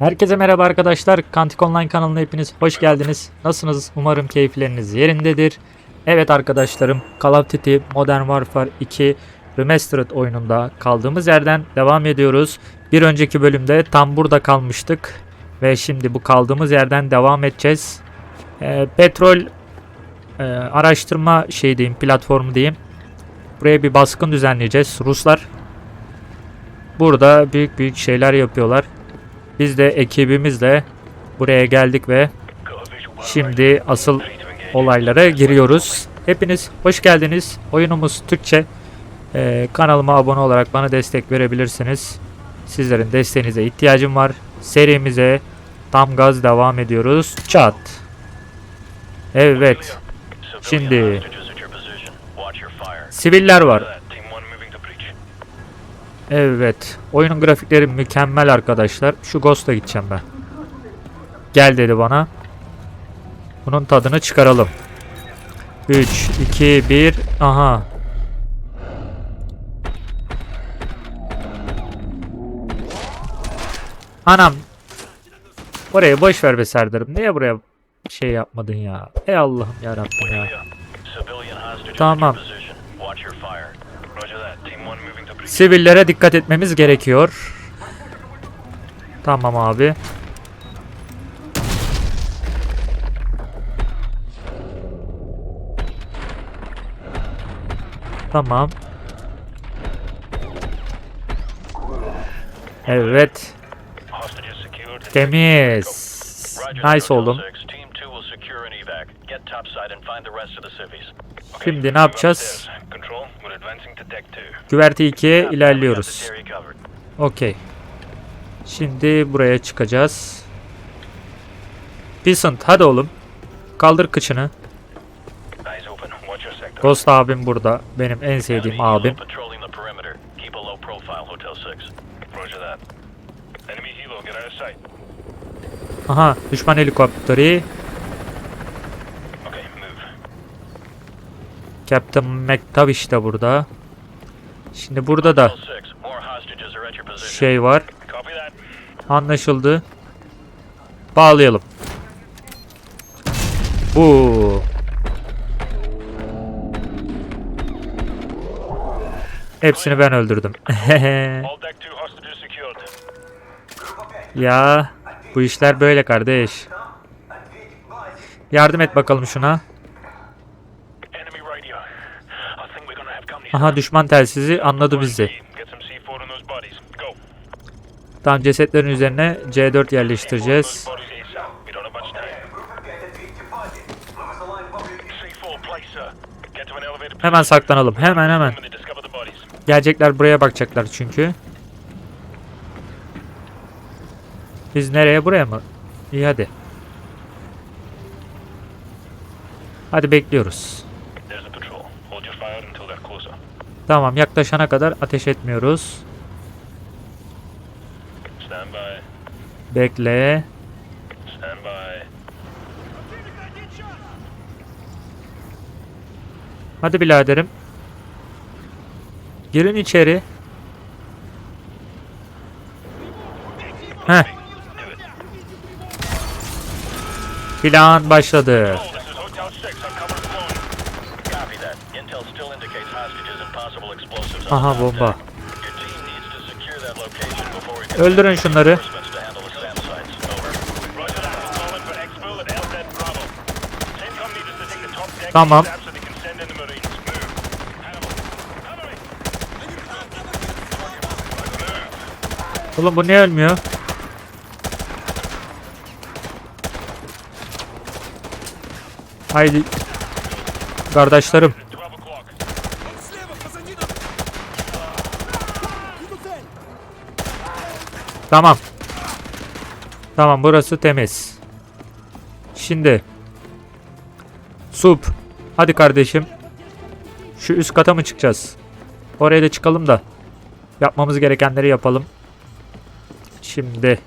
Herkese merhaba arkadaşlar. Kantik Online kanalına hepiniz hoş geldiniz. Nasılsınız? Umarım keyifleriniz yerindedir. Evet arkadaşlarım, Call of Duty Modern Warfare 2 Remastered oyununda kaldığımız yerden devam ediyoruz. Bir önceki bölümde tam burada kalmıştık ve şimdi bu kaldığımız yerden devam edeceğiz. Ee, petrol e, araştırma şey diyeyim, platformu diyeyim. Buraya bir baskın düzenleyeceğiz. Ruslar burada büyük büyük şeyler yapıyorlar. Biz de ekibimizle buraya geldik ve şimdi asıl olaylara giriyoruz. Hepiniz hoş geldiniz. Oyunumuz Türkçe. Ee, kanalıma abone olarak bana destek verebilirsiniz. Sizlerin desteğinize ihtiyacım var. Serimize tam gaz devam ediyoruz. Çat. Evet. Şimdi siviller var. Evet. Oyunun grafikleri mükemmel arkadaşlar. Şu Ghost'a gideceğim ben. Gel dedi bana. Bunun tadını çıkaralım. 3, 2, 1. Aha. Anam. Oraya boş ver be Serdar'ım. Niye buraya şey yapmadın ya? Ey Allah'ım yarabbim ya. Tamam. Sivillere dikkat etmemiz gerekiyor. Tamam abi. Tamam. Evet. Temiz. Nice oldum. Şimdi ne yapacağız? Güverte 2'ye ilerliyoruz. Okey. Şimdi buraya çıkacağız. Vincent hadi oğlum. Kaldır kıçını. Ghost abim burada. Benim en sevdiğim abim. Aha düşman helikopteri. Captain McTavish de burada. Şimdi burada da şey var. Anlaşıldı. Bağlayalım. Bu. Hepsini ben öldürdüm. ya bu işler böyle kardeş. Yardım et bakalım şuna. Aha düşman telsizi anladı bizi. Tamam cesetlerin üzerine C4 yerleştireceğiz. Hemen saklanalım. Hemen hemen. Gelecekler buraya bakacaklar çünkü. Biz nereye buraya mı? İyi hadi. Hadi bekliyoruz. Tamam yaklaşana kadar ateş etmiyoruz. Bekle. Hadi biraderim. Girin içeri. Heh. Plan başladı. Aha bomba. Öldürün şunları. Tamam. Oğlum bu niye ölmüyor? Haydi. Kardeşlerim. Tamam. Tamam burası temiz. Şimdi. Sup. Hadi kardeşim. Şu üst kata mı çıkacağız? Oraya da çıkalım da. Yapmamız gerekenleri yapalım. Şimdi.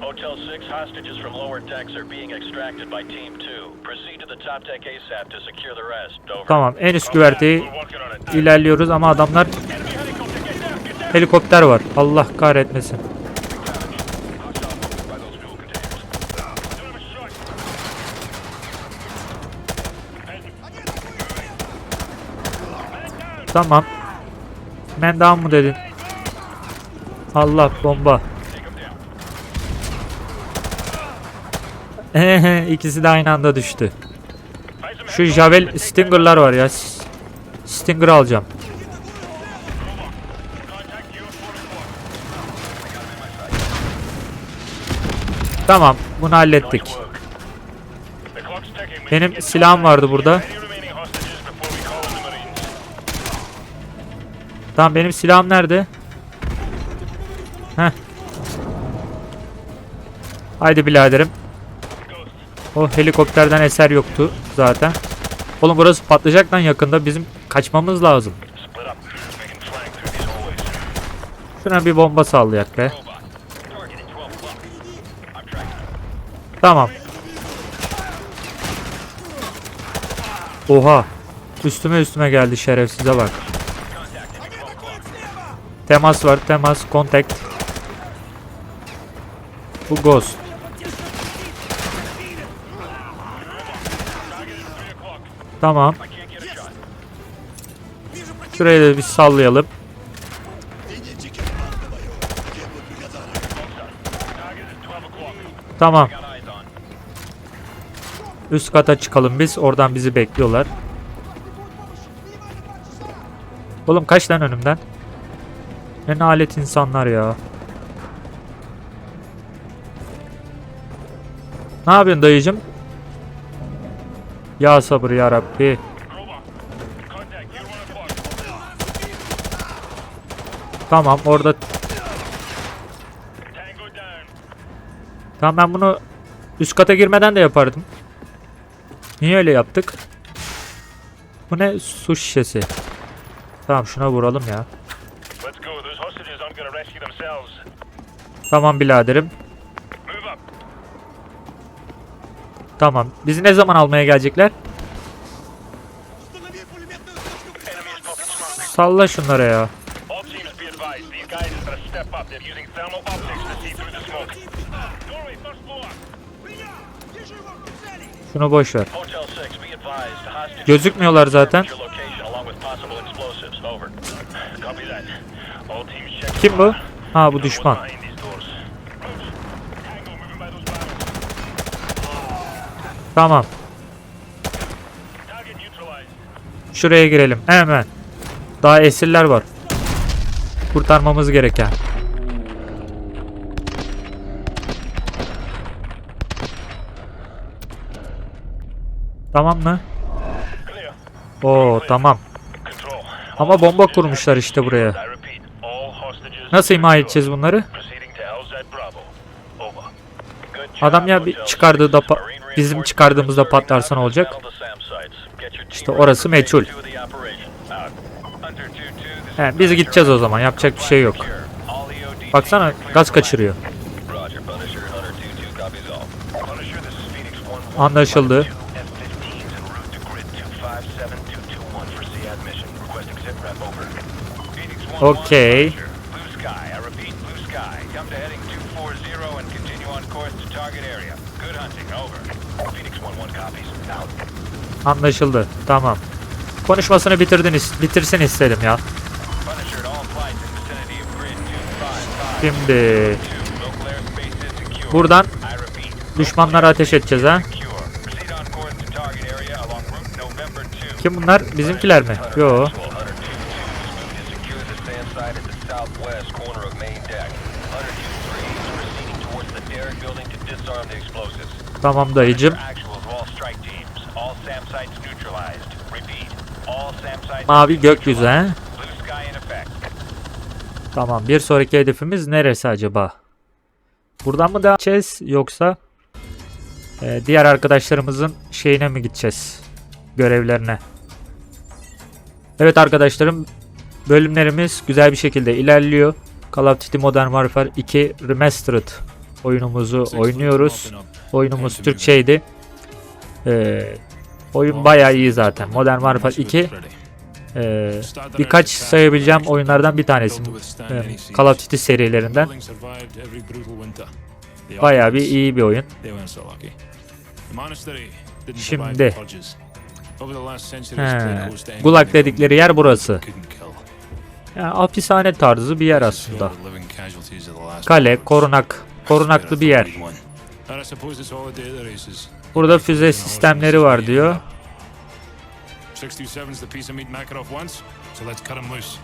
Hotel 6 hostages from lower decks are being extracted by Team 2. Proceed to the top deck ASAP to secure the rest. Over. Tamam en üst güverteyi ilerliyoruz ama adamlar helikopter var. Allah kahretmesin. Tamam. Man down mu dedin? Allah bomba. İkisi de aynı anda düştü. Şu Javel Stinger'lar var ya. Stinger alacağım. Tamam, bunu hallettik. Benim silahım vardı burada. Tamam benim silahım nerede? Heh. Haydi biraderim. O helikopterden eser yoktu zaten. Oğlum burası patlayacak lan yakında. Bizim kaçmamız lazım. Şuna bir bomba sallayak be. Robot. Target at 12 o'clock. I'm tracking. Tamam. Oha. Üstüme üstüme geldi şerefsize bak. Temas var temas contact. Bu ghost. Tamam. Şurayı da bir sallayalım. Target at 12 o'clock. Tamam. Üst kata çıkalım biz. Oradan bizi bekliyorlar. Oğlum kaç lan önümden? Ne alet insanlar ya. Ne yapıyorsun dayıcım? Ya sabır ya Rabbi. Tamam orada. Tamam ben bunu üst kata girmeden de yapardım. Niye öyle yaptık? Bu ne? Su şişesi. Tamam şuna vuralım ya. Tamam biraderim. Tamam. Bizi ne zaman almaya gelecekler? Salla şunlara ya. Şunu boş ver. Hotel 6, be advised. Hostages. Gözükmüyorlar zaten. Kim bu? Ha bu düşman. Tamam. Şuraya girelim. Hemen. Daha esirler var. Kurtarmamız gereken. Tamam mı? Oo tamam. Ama bomba kurmuşlar işte buraya. Nasıl imha edeceğiz bunları? Adam ya bir çıkardığı da bizim çıkardığımızda patlarsa ne olacak? İşte orası meçhul. phase two of the operation. Out. Under 2-2, this He, biz gideceğiz o zaman. Yapacak bir şey yok. Baksana gaz kaçırıyor. landing. Roger, Punisher. Hunter 2-2 copies all. Punisher, this is Phoenix 1-1. Anlaşıldı. Two F-15s en route to grid 257221 for SEAD mission. Requesting sit rep, over. Phoenix 1-1, Okay. Punisher. Blue sky, I repeat, blue sky. Come to heading 240 and continue on course to target area. Good hunting, over. Phoenix 1-1 copies. Out. Anlaşıldı. Tamam. Konuşmasını bitirdin is- bitirsin istedim ya. Punisher to all flights in vicinity of grid 255. Şimdi buradan düşmanlara ateş edeceğiz ha. secure. Proceed on course to target area along route November 2. Kim bunlar? Bizimkiler mi? Yo. SAM sites Mavi gökyüzü he. Tamam. Bir sonraki hedefimiz neresi acaba? Buradan mı devam edeceğiz yoksa e, diğer arkadaşlarımızın şeyine mi gideceğiz? Görevlerine. Evet arkadaşlarım bölümlerimiz güzel bir şekilde ilerliyor. Call of Duty Modern Warfare 2 Remastered oyunumuzu oynuyoruz. Oyunumuz Türkçeydi. Ee, oyun bayağı iyi zaten. Modern Warfare 2 ee, birkaç sayabileceğim oyunlardan bir tanesi. Ee, Call of Duty serilerinden. Bayağı bir iyi bir oyun. Şimdi. He, Gulag dedikleri yer burası. Yani hapishane tarzı bir yer aslında. Kale, korunak, korunaklı bir yer. Burada füze sistemleri var diyor. 627's the piece of meat Makarov wants, so let's cut him loose.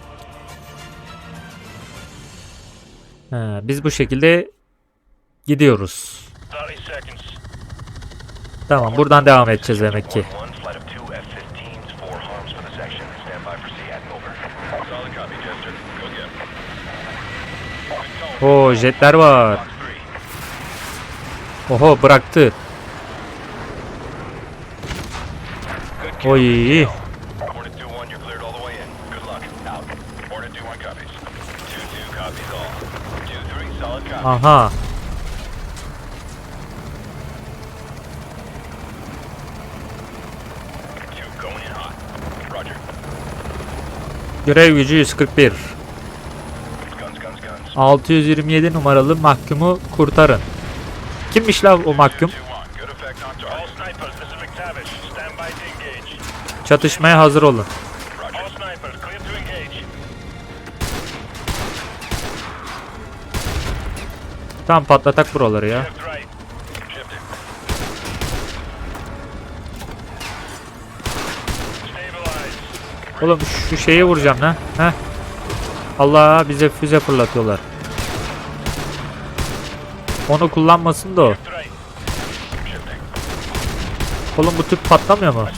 He, biz bu şekilde gidiyoruz. 30 seconds. Tamam buradan devam edeceğiz demek ki. One flight of two F-15s, four harms for the section. Stand by for SEAT. Over. Solid copy, Jester. Go get 'em. Oo jetler var. Fox 3. Oho bıraktı. Oy. Hornet 2-1, you're cleared all the way in. Good luck. Out. Hornet 2-1 copies. 2-2 copies all. 2-3, solid copy. Aha. Görev gücü 141. Guns, guns, guns. 627 numaralı mahkumu kurtarın. Kimmiş la o mahkum? 2-1, good effect on target. All snipers, this is McTavish. Stand by to engage. Çatışmaya hazır olun. Tamam patlatak buraları ya. Oğlum şu şeyi vuracağım lan. Heh. Allah bize füze fırlatıyorlar. Onu kullanmasın da o. Oğlum bu tüp patlamıyor mu?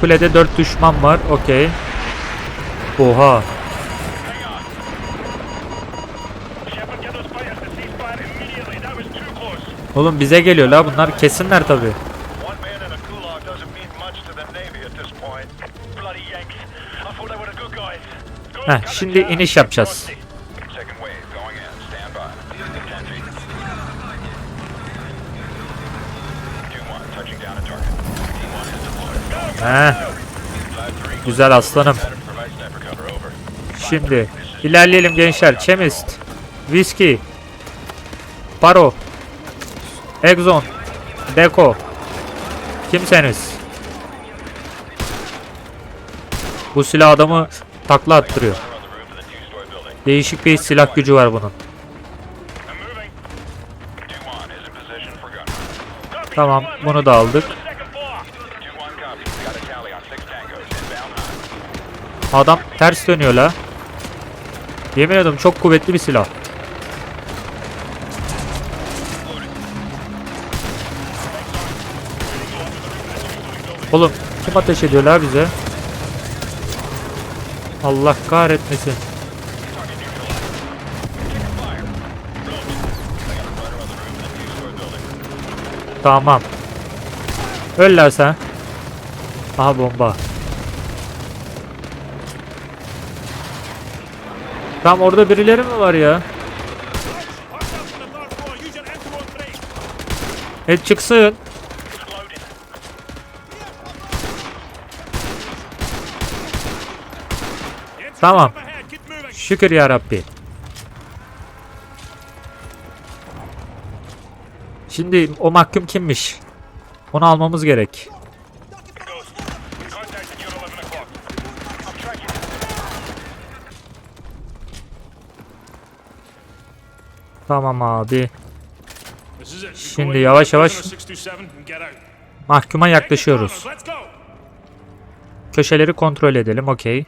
Kulede 4 düşman var. Okey. Oha. Oğlum bize geliyor la bunlar kesinler tabi. One man in a three. güzel aslanım. Şimdi ilerleyelim gençler. Chemist, Whiskey, Paro, Exxon, Deko. Kimseniz? Bu silah adamı takla attırıyor. Değişik bir silah gücü var bunun. Tamam, bunu da aldık. Adam ters dönüyor la. Yemin ediyorum çok kuvvetli bir silah. Oğlum kim ateş ediyor la bize? Allah kahretmesin. Tamam. Öl la sen. Aha bomba. Tam orada birileri mi var ya? E çıksın. Tamam. Şükür ya Rabbi. Şimdi o mahkum kimmiş? Onu almamız gerek. Ghost. Contacted you at 11 o'clock. I'm tracking. Tamam abi. Şimdi yavaş yavaş 627 and get out. mahkuma yaklaşıyoruz. Köşeleri kontrol edelim. Okey.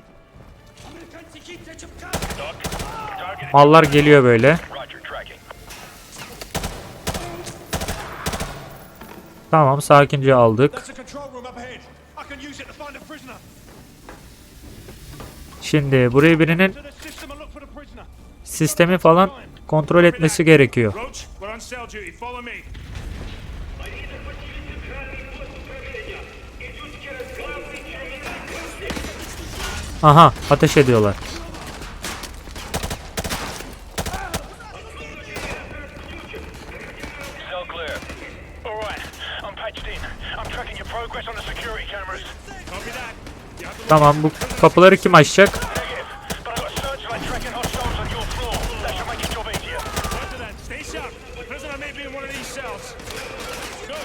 Mallar geliyor böyle. Tamam sakince aldık. Şimdi buraya birinin sistemi falan kontrol etmesi gerekiyor. Aha ateş ediyorlar. Cell clear. All right. I'm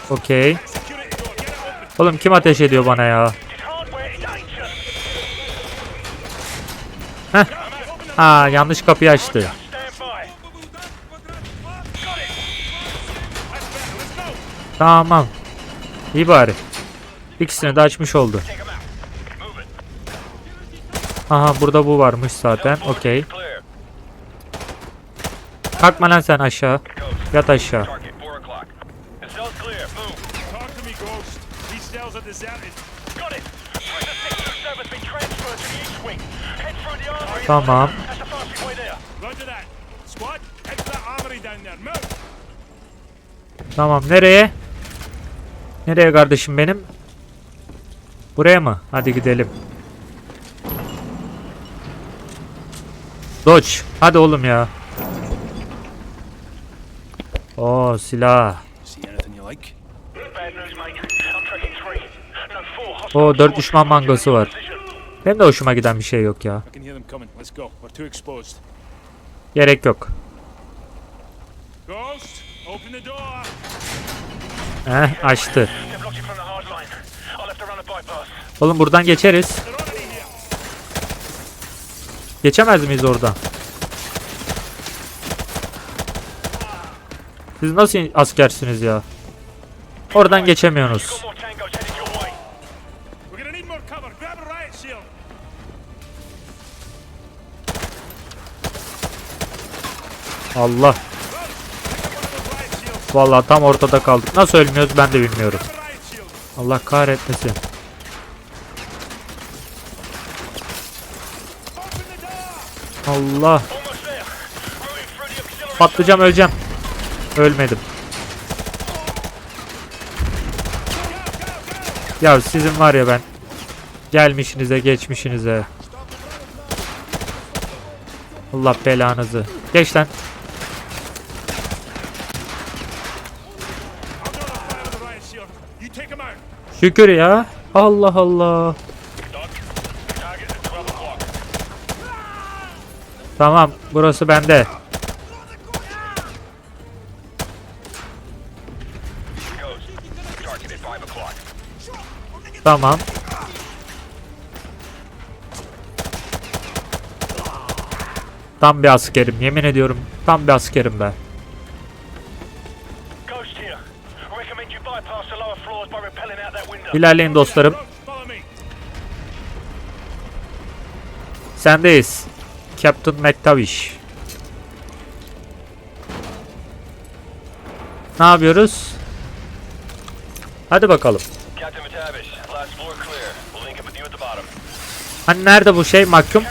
Okey. Oğlum kim ateş ediyor bana ya? Heh. Aa yanlış kapıyı açtı. Tamam. İyi bari. İkisini de açmış oldu. Aha burada bu varmış zaten. Okey. Kalkma lan sen aşağı. Yat aşağı. To that armory down there. Move! Tamam nereye? Nereye kardeşim benim? Buraya mı? Hadi gidelim. Dodge. Hadi oğlum ya. Oo silah. 4 squads düşman mangosu var. Benim de hoşuma giden bir şey yok ya. Gerek yok. Heh açtı. Oğlum buradan geçeriz. Geçemez miyiz oradan? Siz nasıl askersiniz ya? Oradan geçemiyorsunuz. Allah. Vallahi tam ortada kaldık. Nasıl ölmüyoruz ben de bilmiyorum. Allah kahretmesin. Allah. Patlayacağım öleceğim. Ölmedim. Ya sizin var ya ben. Gelmişinize geçmişinize. Allah belanızı. Geç lan. Şükür ya. Allah Allah. Doc, target at 12 o'clock. Tamam burası bende. Ghost. Target at 5 o'clock. Tamam. Tam bir askerim yemin ediyorum. Tam bir askerim ben. İlerleyin dostlarım. Sendeyiz. Captain McTavish. Ne yapıyoruz? Hadi bakalım. Hani nerede bu şey mahkum?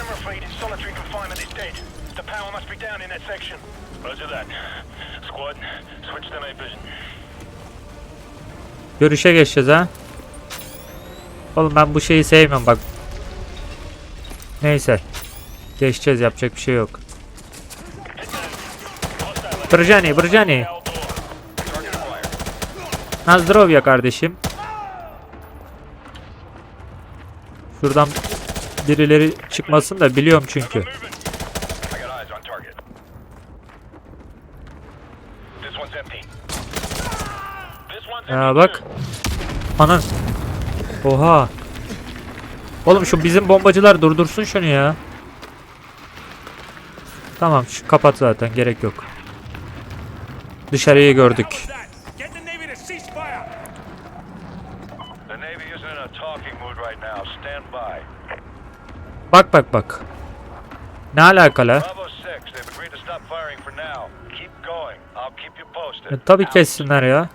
Görüşe geçeceğiz ha. Oğlum ben bu şeyi sevmiyorum bak. Neyse. Geçeceğiz yapacak bir şey yok. Brjani, Brjani. Nazdrovya kardeşim. Şuradan birileri çıkmasın da biliyorum çünkü. Ya bak. Anan. Oha. Oğlum şu bizim bombacılar durdursun şunu ya. Tamam şu kapat zaten gerek yok. Dışarıyı gördük. Bak bak bak. Ne alakalı? Bravo 6, they've agreed to stop firing for now. Keep going. I'll keep you posted. E, tabii kessinler ya.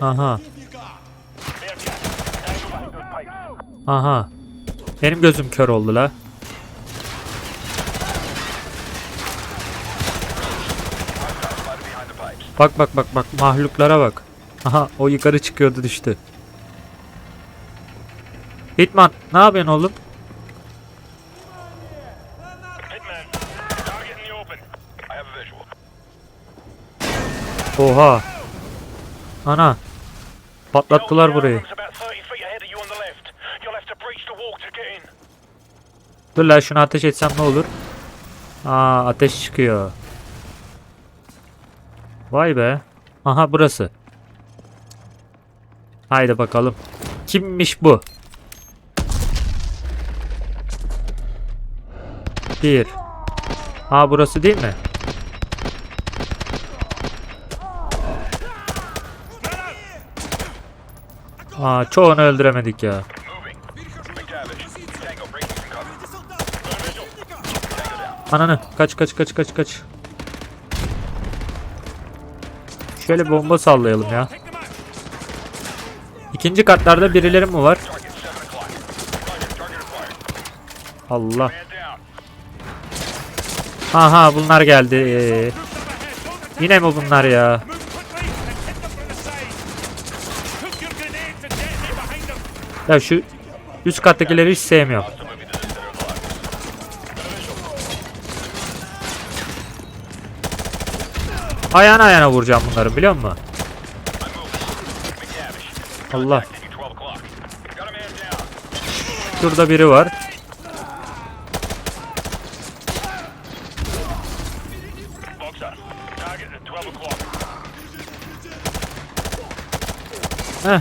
Aha. Aha. Benim gözüm kör oldu la. Bak bak bak bak mahluklara bak. Aha o yukarı çıkıyordu düştü. Hitman ne yapıyorsun oğlum? Oha. Ana. Patlattılar burayı. Room's about 30 feet ahead of you on the left. You'll have to breach the wall to get in. Dur la şunu ateş etsem ne olur? Aa ateş çıkıyor. Vay be. Aha burası. Haydi bakalım. Kimmiş bu? Bir. Ha burası değil mi? Aa çoğunu öldüremedik ya. Ananı kaç kaç kaç kaç kaç. Şöyle bomba sallayalım ya. İkinci katlarda birileri mi var? Target 7 o'clock. Target, target acquired. Allah. Aha bunlar geldi. Yine mi bunlar ya? Ya şu üst kattakileri hiç sevmiyorum. Ayağına ayağına vuracağım bunları biliyor musun? Allah. Taking 12 o'clock. Got a man down. Şurada biri var. Boxer. Target at 12 o'clock. Heh.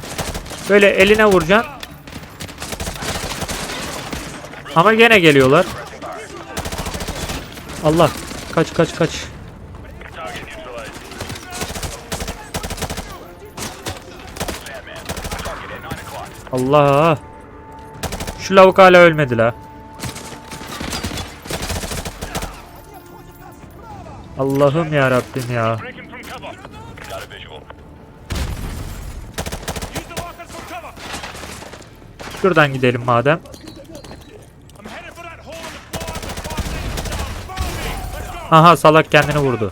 Böyle eline vuracaksın. Ama gene geliyorlar. Allah. Kaç kaç kaç. Target neutralized. Sandman. Target at 9 o'clock. Allah. Şu lavuk hala ölmedi la. Allah'ım ya Rabbim ya. Şuradan gidelim madem. Aha salak kendini vurdu.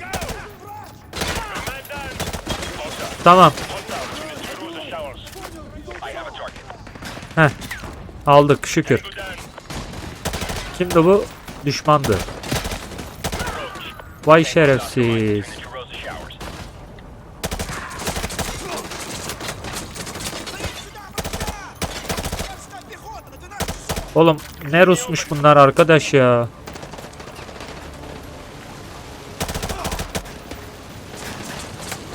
Tamam. Heh. Aldık şükür. Kimdi bu? Düşmandı. Vay şerefsiz. Oğlum ne Rusmuş bunlar arkadaş ya. Hadi Sparrow. Sparrow. Target at your six. Copy. Target acquired. Tamam. Ghost, we're in the old tunnel system heading south-southwest. Okay. Keep going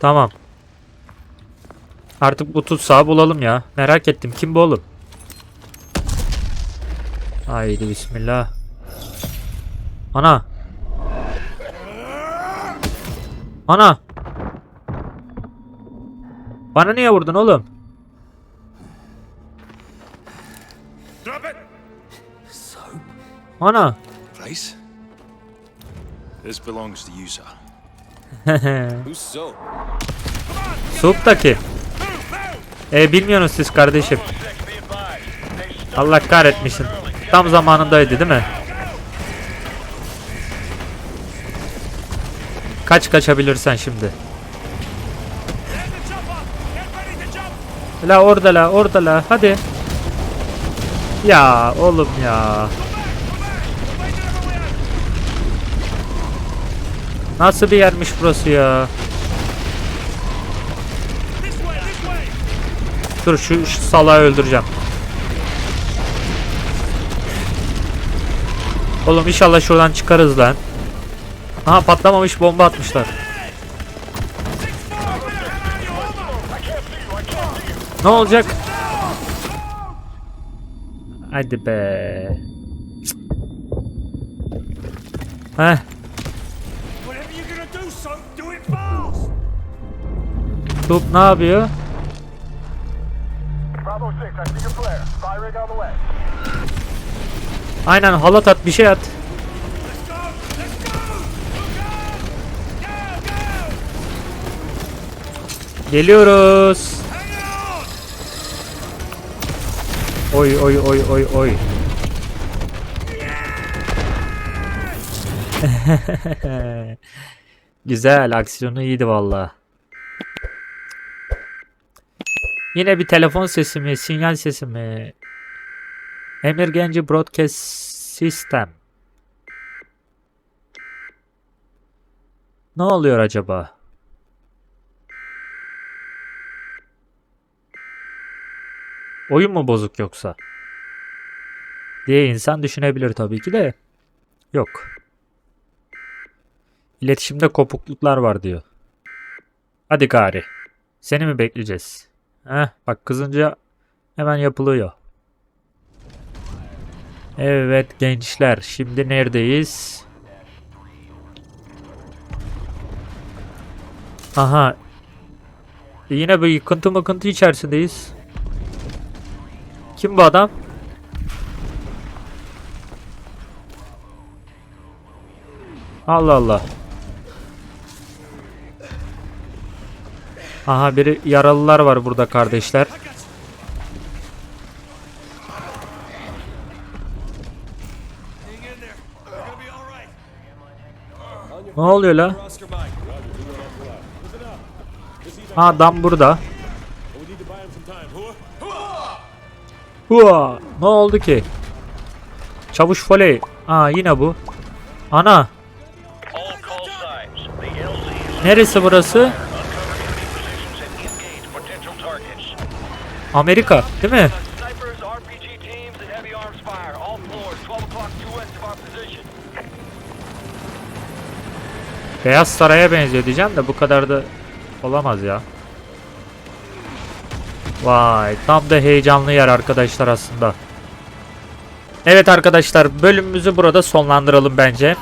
Tamam. Artık bu tutsağı bulalım ya. Merak ettim. Kim bu oğlum? Haydi bismillah. Ana. Ana. Bana niye vurdun oğlum? Drop it! Ana. Place? This belongs to you, sir. Soğuktaki. E bilmiyorsunuz siz kardeşim. Allah kahretmişsin. Tam zamanındaydı değil mi? Kaç kaçabilirsen şimdi. La orada la orada la hadi. Ya oğlum ya. Nasıl bir yermiş burası ya? Dur şu, şu salağı öldüreceğim. Oğlum inşallah şuradan çıkarız lan. Aha patlamamış bomba atmışlar. Ne olacak? Hadi be. Heh, Tup ne yapıyor? Bravo 6, I see your flare. Fire rig on the way. Aynen halat at bir şey at. Geliyoruz. Oy oy oy oy oy. Güzel aksiyonu iyiydi valla. Yine bir telefon sesi mi, sinyal sesi mi? Emirgenci Broadcast System. Ne oluyor acaba? Oyun mu bozuk yoksa? Diye insan düşünebilir tabii ki de. Yok. İletişimde kopukluklar var diyor. Hadi gari. Seni mi bekleyeceğiz? Heh, bak kızınca hemen yapılıyor. Evet gençler şimdi neredeyiz? Aha. E, Yine bir yıkıntı mıkıntı içerisindeyiz. Kim bu adam? Allah Allah. Aha biri yaralılar var burada kardeşler. Ne oluyor la? Ha adam burada. Hua! Ne oldu ki? Çavuş Foley. Aa yine bu. Ana. Neresi burası? Of our position. Beyaz Saray'a benziyor diyeceğim de bu kadar da olamaz ya. Vay tam da heyecanlı yer arkadaşlar aslında. Evet arkadaşlar bölümümüzü burada sonlandıralım bence.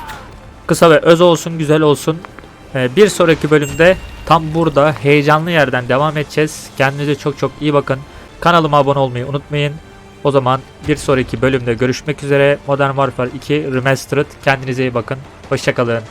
Kısa ve öz olsun güzel olsun. Ee, bir sonraki bölümde tam burada heyecanlı yerden devam edeceğiz. Kendinize çok çok iyi bakın. Kanalıma abone olmayı unutmayın. O zaman bir sonraki bölümde görüşmek üzere. Modern Warfare 2 Remastered. Kendinize iyi bakın. Hoşçakalın.